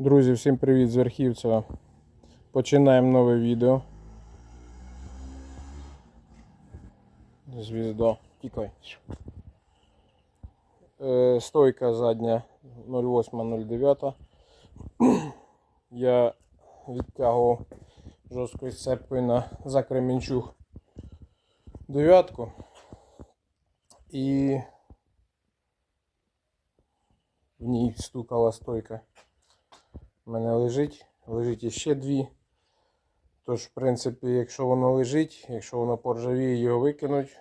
Друзі, всім привіт з Верхівцева. Починаємо нове відео. Звізда, тікай. Е, стойка задня 08.09. Я відтягував жорсткою сцепкою на закремінчуг дев'ятку. І в ній стукала стойка. У мене лежить, лежить іще дві. Тож, в принципі, якщо воно лежить, якщо воно поржавіє, його викинуть,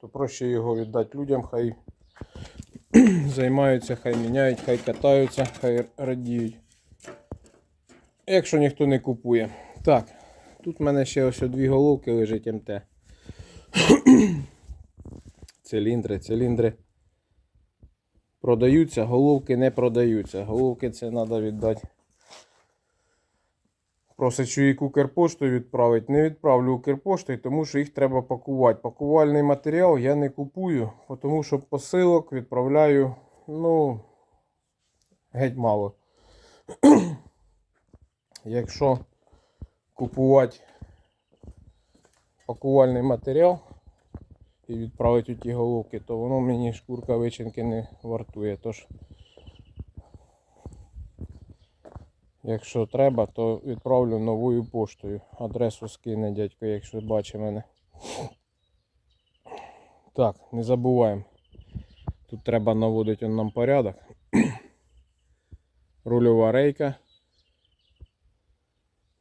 то проще його віддати людям, хай займаються, хай міняють, хай катаються, хай радіють. Якщо ніхто не купує. Так, тут в мене ще ось дві головки лежить МТ. Циліндри, циліндри продаються, головки не продаються. Головки це треба віддати. Просить, що їх Укрпоштою відправити. Не відправлю Укрпоштою, тому що їх треба пакувати. Пакувальний матеріал я не купую, тому що посилок відправляю, ну, геть мало. Якщо купувати пакувальний матеріал, і відправити у ті головки, то воно мені шкурка вичинки не вартує. Тож, якщо треба, то відправлю новою поштою. Адресу скине дядько, якщо бачить мене. Так, не забуваємо. Тут треба наводити нам порядок. Рульова рейка.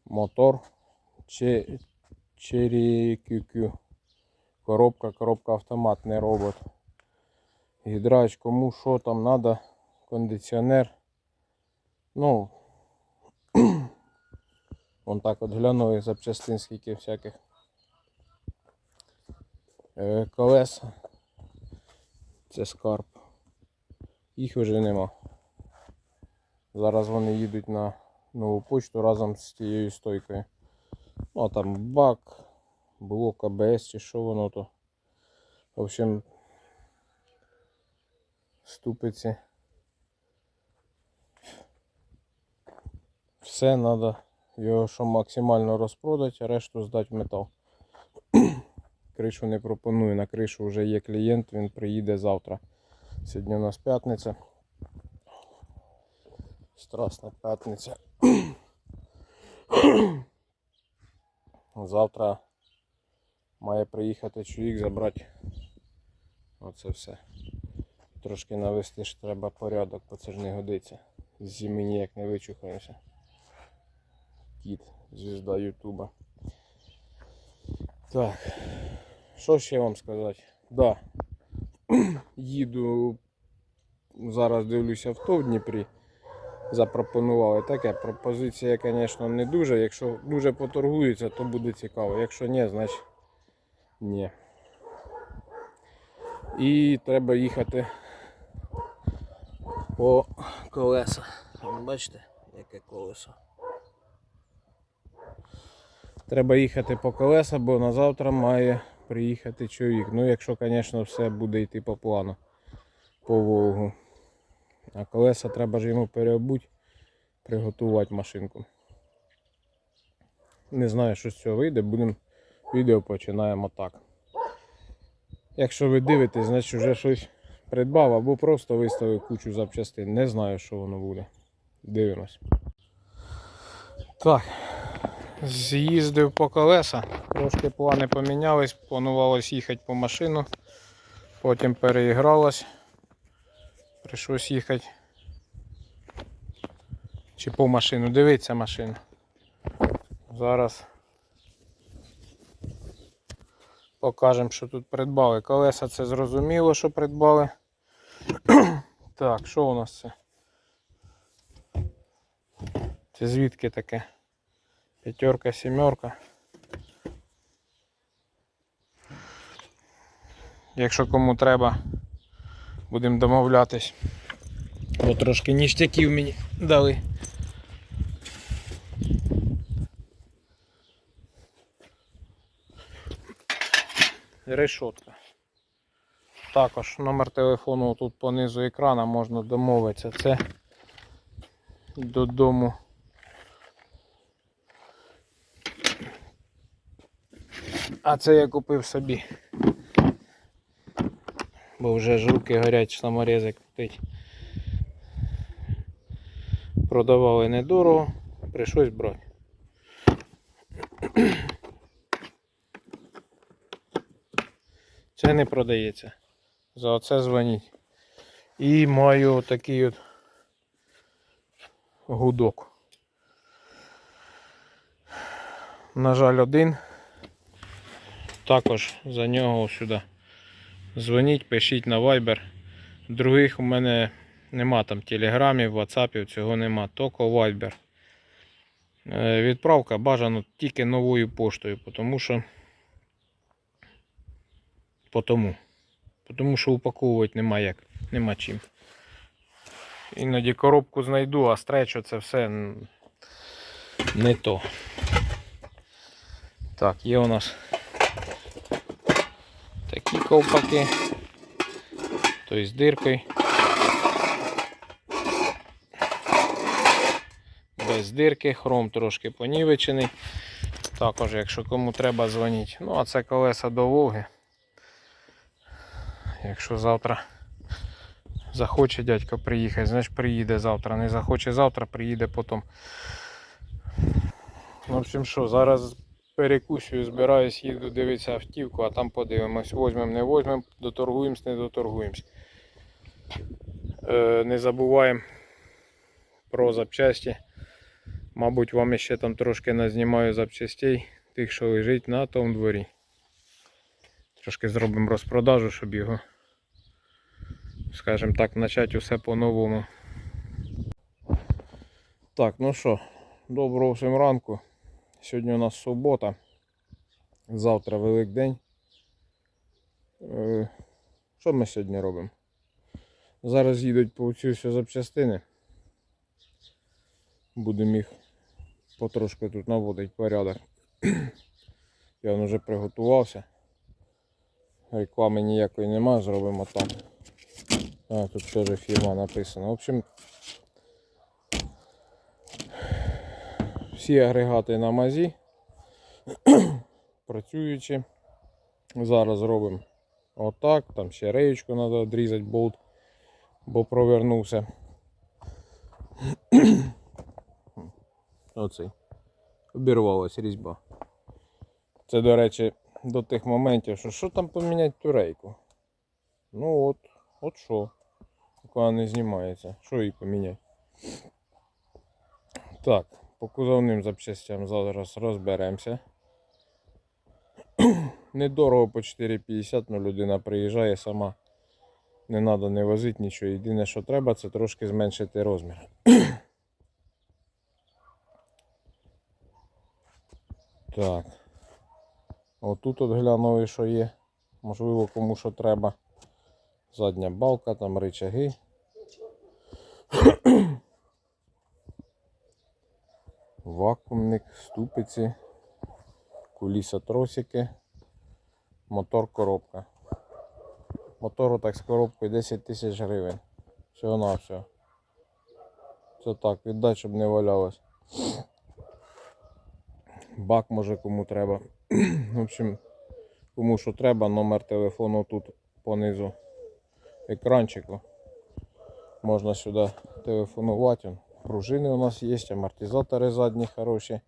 Мотор. Че... Коробка, коробка автомат, не робот. Гідрач, кому що там треба, кондиціонер. Ну, вон так от глянули запчастин, скільки всяких. Е, колеса. Це скарб. Їх вже нема. Зараз вони їдуть на нову почту разом з тією стойкою. Ну а там бак, блок АБС чи що воно то. В общем, ступиці. Все треба його що максимально розпродати, а решту здати в метал. Кришу не пропоную, на кришу вже є клієнт, він приїде завтра. Сьогодні у нас п'ятниця. Страсна п'ятниця. Завтра має приїхати чоловік забрати оце все. Трошки навести ж треба порядок, бо це ж не годиться. З зими ніяк не вичухаємося. Кіт, звізда Ютуба. Так, що ще вам сказати? Да. Їду, зараз дивлюся авто в Дніпрі. Запропонували таке. Пропозиція, звісно, не дуже. Якщо дуже поторгуються, то буде цікаво. Якщо ні, значить ні. І треба їхати по колеса. Бачите, яке колесо. Треба їхати по колеса, бо на завтра має приїхати чоловік. Ну, якщо, звісно, все буде йти по плану, по Волгу. А колеса треба ж йому переобуть, приготувати машинку. Не знаю, що з цього вийде, будемо відео починаємо так. Якщо ви дивитесь, значить вже щось придбав або просто виставив кучу запчастин. Не знаю, що воно буде. Дивимось. Так. З'їздив по колеса, трошки плани помінялись, планувалось їхати по машину, потім переігралось. Прийшлось їхати. Чи по машину, дивіться машину. Зараз покажемо, що тут придбали. Колеса це зрозуміло, що придбали. так, що у нас це? Це звідки таке? П'ятерка, сімерка. Якщо кому треба, будемо домовлятись. Бо трошки ніштяків мені дали. Решотка. Також номер телефону тут понизу екрана можна домовитися. Це додому. А це я купив собі. Бо вже ж горять саморези крутить. Продавали недорого, прийшлось брати. Це не продається. За оце дзвоніть. І маю такий от гудок. На жаль, один. Також за нього сюди. Дзвоніть, пишіть на Viber. Других у мене нема там телеграмів, ватсапів, цього нема. Тільки Viber. Е, Відправка бажано тільки новою поштою, тому що. Потому. Тому що упаковувати нема як, нема чим. Іноді коробку знайду, а стречу це все не то. Так, є у нас такі ковпаки. Тобто з диркою. Без дирки, хром трошки понівечений. Також, якщо кому треба, дзвоніть. Ну, а це колеса до Волги. Якщо завтра захоче дядько приїхати, значить приїде завтра. Не захоче завтра, приїде потім. В общем, що, зараз перекусую, збираюсь, їду дивитися автівку, а там подивимось, возьмемо, не возьмемо, доторгуємось, не доторгуємось. Е, не забуваємо про запчасті. Мабуть, вам ще там трошки назнімаю запчастей, тих, що лежить на тому дворі. Трошки зробимо розпродажу, щоб його, скажімо так, почати усе по-новому. Так, ну що, доброго всім ранку. Сьогодні у нас субота. Завтра Великдень. Е, Що ми сьогодні робимо? Зараз їдуть по цю всю запчастини. Будемо їх потрошки тут наводити порядок. Я вже приготувався. Реклами ніякої нема, зробимо так. А, тут теж фірма написана. В общем, всі агрегати на мазі. Працюючи. Зараз робимо отак. Там ще реєчку треба відрізати болт, бо провернувся. Оцей. Обірвалась різьба. Це, до речі, до тих моментів, що що там поміняти ту рейку? Ну от, от що. Вона не знімається. Що її поміняти? Так, по кузовним запчастям зараз розберемося. Недорого по 4,50, ну людина приїжджає сама. Не треба не возити нічого. Єдине, що треба, це трошки зменшити розмір. Так. Отут от глянули, що є. Можливо, кому що треба. Задня балка, там рычаги. Вакуумник, ступиці, куліса тросики, мотор коробка. Мотору так з коробкою 10 тисяч гривень. Всього на все. Це так, віддай, щоб не валялось. Бак може кому треба. В общем, кому що треба, номер телефону тут понизу екранчику. Можна сюди телефонувати. Пружини у нас є, амортизатори задні хороші.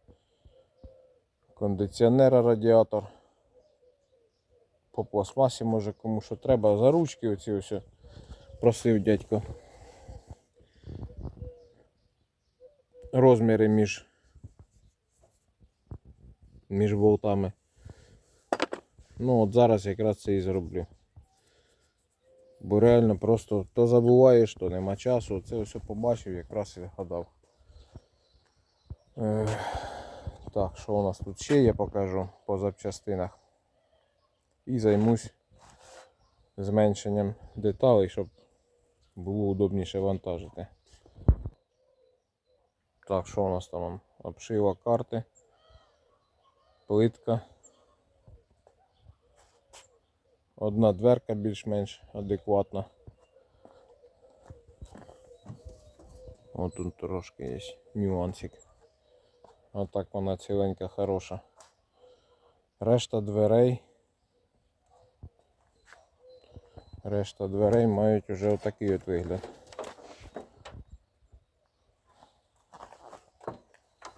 Кондиціонер, радіатор. По пластмасі може кому що треба. За ручки оці ось просив дядько. Розміри між між болтами. Ну от зараз якраз це і зроблю. Бо реально просто то забуваєш, то нема часу. Це все побачив, якраз і згадав. Так, що у нас тут ще я покажу по запчастинах. І займусь зменшенням деталей, щоб було удобніше вантажити. Так, що у нас там? Обшива карти, плитка. Одна дверка більш-менш адекватна. О, тут трошки є нюансик. А так вона ціленька, хороша. Решта дверей. Решта дверей мають уже отакий от вигляд.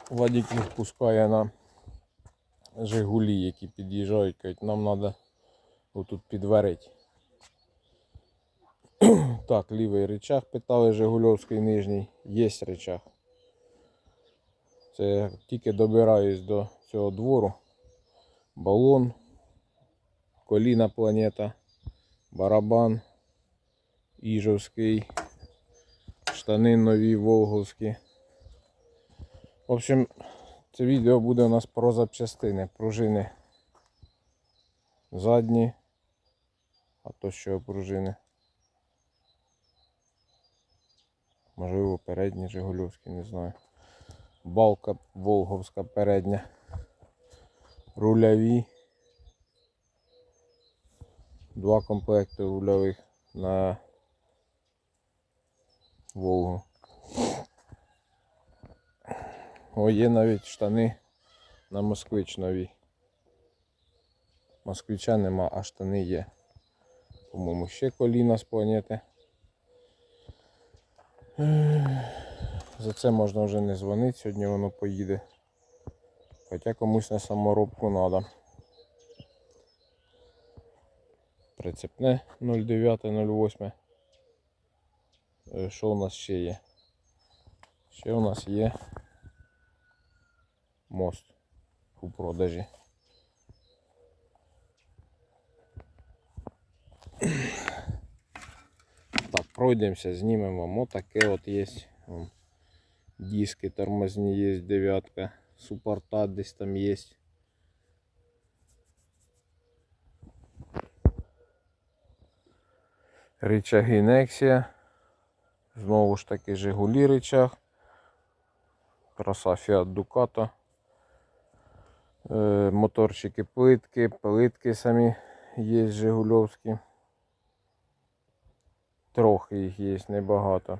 Владик їх пускає на Жигулі, які під'їжджають, кажуть, нам треба отут підварити. так, лівий речах питали Жигульовський нижній. Є речах. Це я тільки добираюсь до цього двору. Балон, коліна планета, барабан, Іжовський, штани нові волговські. В общем, це відео буде у нас про запчастини, пружини задні, а то що пружини. Можливо, передні Жигульовські, не знаю. Балка Волговська передня. Рульові. Два комплекти рульових на Волгу. О, є навіть штани на москвич нові. Москвича нема, а штани є. По-моєму, ще коліна з планети. За це можна вже не дзвонити, сьогодні воно поїде. Хоча комусь на саморобку треба. Прицепне 09.08. Е, Що у нас ще є? Ще у нас є мост у продажі. Так, пройдемося, знімемо. Мо таке от є. Диски тормозні є, дев'ятка. Супорта десь там є. Рычаги Nexia. Знову ж таки Жигулі рычаг. Краса Fiat Ducato. Е, Моторчики плитки, плитки самі є Жигульовські. Трохи їх є, небагато.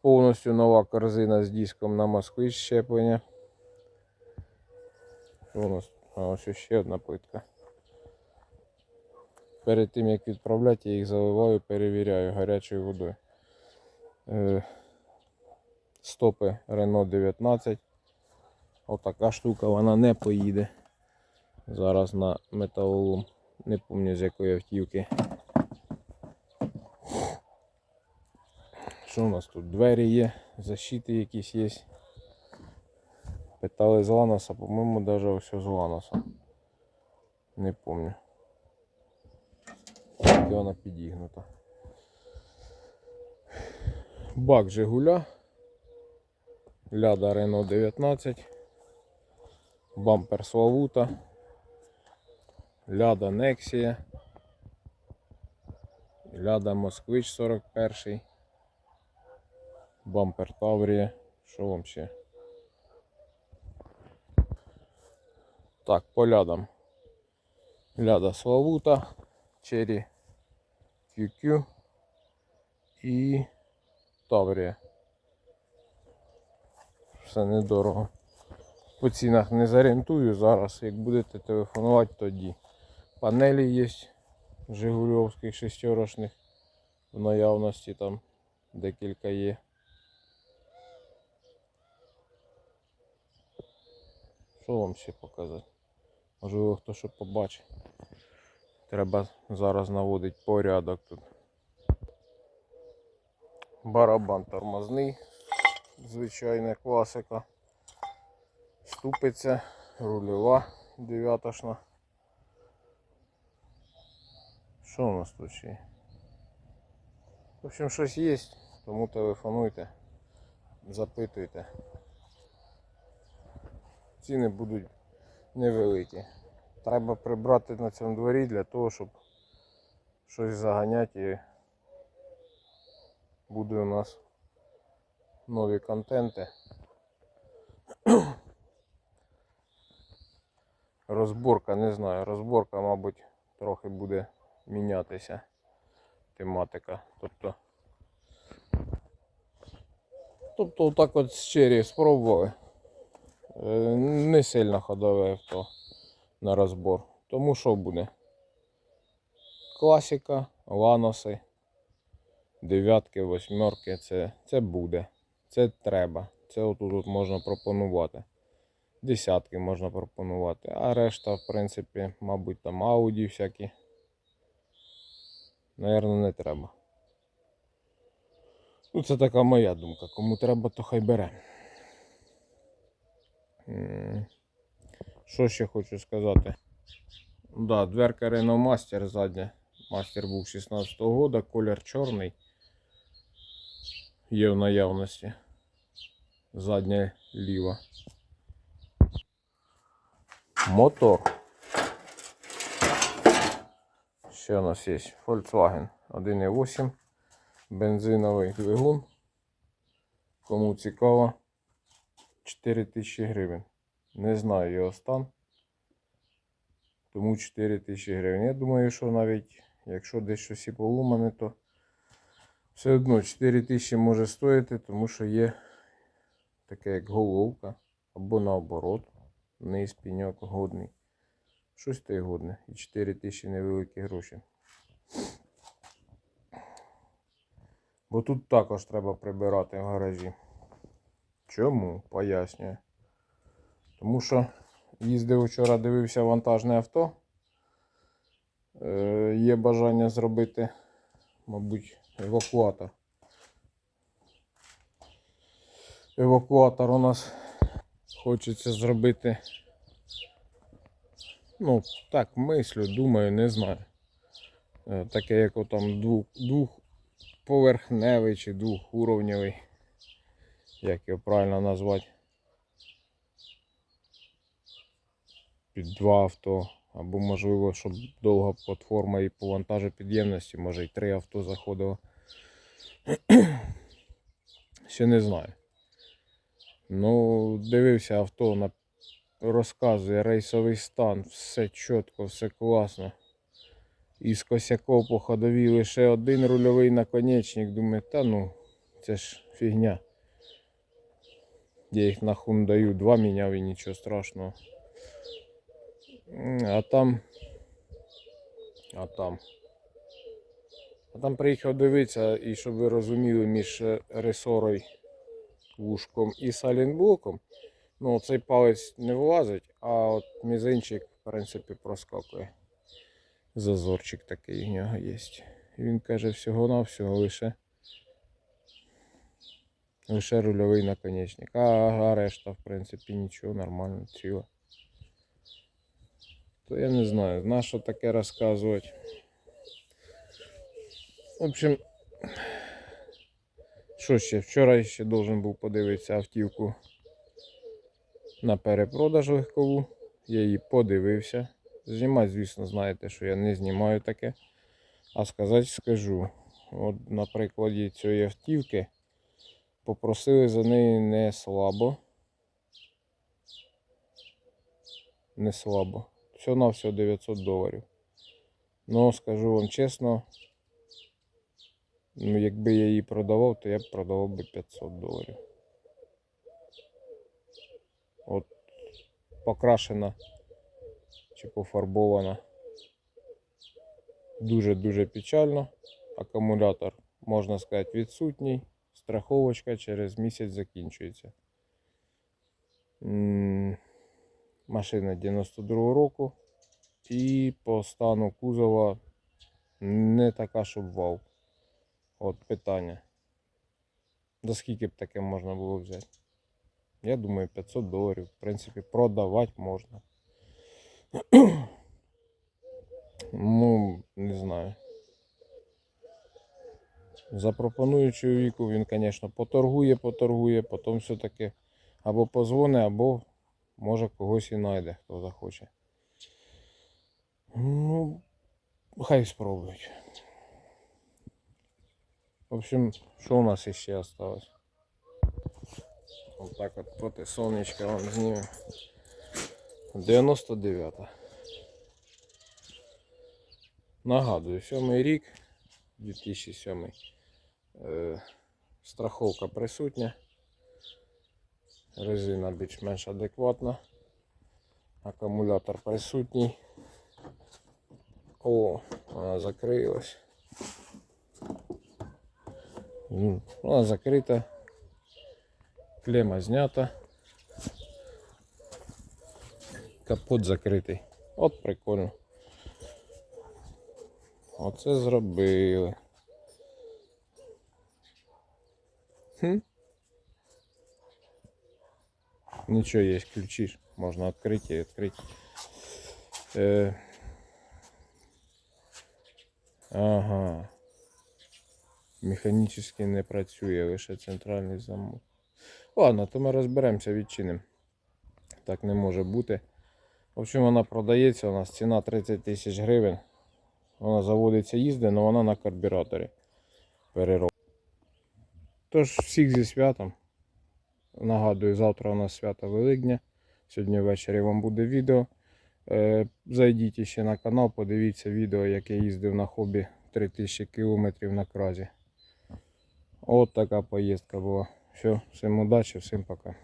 Повністю нова корзина з диском на Москвич щеплення. У нас? А, ось ще одна плитка. Перед тим як відправляти, я їх заливаю, перевіряю гарячою водою. Е, Стопи Renault 19. Отака штука, вона не поїде. Зараз на металолом. Не пам'ятаю з якої автівки. Що у нас тут? Двері є, защити якісь є. Питали з Ланоса, по-моєму, навіть ось з Ланоса. Не пам'ятаю. Тільки вона підігнута. Бак Жигуля. Ляда Рено 19. Бампер Славута. Ляда Нексія. Ляда Москвич 41. Бампер Таврія. Що вам ще? Так, по лядам. Ляда Славута, Черry QQ і Таврія. Все недорого. По цінах не зорієнтую зараз. Як будете телефонувати, тоді. Панелі є Жигульовських шестерочних в наявності там декілька є. Що вам ще показати? Можливо, хто що побачить. Треба зараз наводити порядок тут. Барабан тормозний, звичайна класика. Ступиця, рульова дев'ятошна. Що у нас тут ще? є? В общем, щось є, тому телефонуйте, запитуйте. Ціни будуть невеликі. Треба прибрати на цьому дворі для того, щоб щось заганяти і буде у нас нові контенти. Розборка, не знаю, розборка, мабуть, трохи буде мінятися тематика. Тобто Тобто отак от з чері спробували. Е, Не сильно ходове авто на розбор. Тому що буде? Класика, ланоси, дев'ятки, восьмерки, це, це буде. Це треба. Це отут от можна пропонувати. Десятки можна пропонувати. А решта, в принципі, мабуть, там ауді всякі. Наверно, не треба. Ну, це така моя думка. Кому треба, то хай бере. Що ще хочу сказати? Да, дверка Renault Master задня. Мастер був 16-го года, колір чорний. Є в наявності. Задня ліва. Мотор. Ще у нас є Volkswagen 1.8. Бензиновий двигун. Кому цікаво. 4000 гривень. Не знаю його стан. Тому 4000 гривень. Я думаю, що навіть якщо десь щось і поломане, то все одно 4000 може стоїти, тому що є таке як головка. Або наоборот. Низ піньок годний. Щось то й годне. І 4000 невеликі гроші. Бо тут також треба прибирати в гаражі. Чому? Пояснюю. Тому що їздив вчора, дивився вантажне авто. Е, є бажання зробити, мабуть, евакуатор. Евакуатор у нас хочеться зробити. Ну, так, мислю, думаю, не знаю. Е, таке, як отам двох, двохповерхневий чи двохуровневий. Як його правильно назвати? Під два авто. Або можливо, щоб довга платформа і по вантажопідємності, може й три авто заходило. Ще не знаю. Ну, дивився авто на розказує рейсовий стан, все чітко, все класно. Із косяков по ходовій лише один рульовий наконечник. Думаю, та ну, це ж фігня. Я їх нахуй даю, два міняв і нічого страшного. А там. А там. А там приїхав дивитися, і щоб ви розуміли, між е, ресорою, вушком і салінблоком. Ну, цей палець не влазить, а от мізинчик, в принципі, проскакує. Зазорчик такий в нього є. Він каже, всього-навсього лише. Лише рульовий наконечник. А, решта, в принципі, нічого, нормально, ціло. То я не знаю, на що таке розказувати. В общем, що ще? Вчора ще должен був подивитися автівку на перепродаж легкову. Я її подивився. Знімати, звісно, знаєте, що я не знімаю таке. А сказати скажу. От на цієї автівки попросили за неї не слабо. Не слабо. Все на все 900 доларів. Ну, скажу вам чесно, ну, якби я її продавав, то я б продавав би 500 доларів. От покрашена чи пофарбована. Дуже-дуже печально. Акумулятор, можна сказати, відсутній. Страховочка через місяць закінчується. Машина 92 року. І по стану кузова не така, щоб вау. От питання. За скільки б таке можна було взяти? Я думаю, 500 доларів. В принципі, продавати можна. ну, не знаю. Запропоную чоловіку, він, звісно, поторгує, поторгує, потім все-таки або позвоне, або може когось і знайде, хто захоче. Ну, хай спробують. В общем, що у нас ще осталось? Вот так от проти сонечка вам знімемо. 99. Нагадую, сьомий рік, 2007. Е, страховка присутня. Резина більш-менш адекватна. Акумулятор присутній. О, вона закрилась. Вона закрита. Клема знята. Капот закритий. От прикольно. Оце зробили. Хм. Нічого є, ключі ж. Можна відкрити і відкрити. Е... Ага. Механічно не працює, лише центральний замок. Ладно, то ми розберемося, відчинимо. Так не може бути. В общем, вона продається, у нас ціна 30 тисяч гривень. Вона заводиться, їздить, але вона на карбюраторі. Перероб. Тож, всіх зі святом. Нагадую, завтра у нас свято Великдня. Сьогодні ввечері вам буде відео. Е, Зайдіть ще на канал, подивіться відео, як я їздив на хобі 3000 км на кразі. От така поїздка була. Все, всім удачі, всім пока.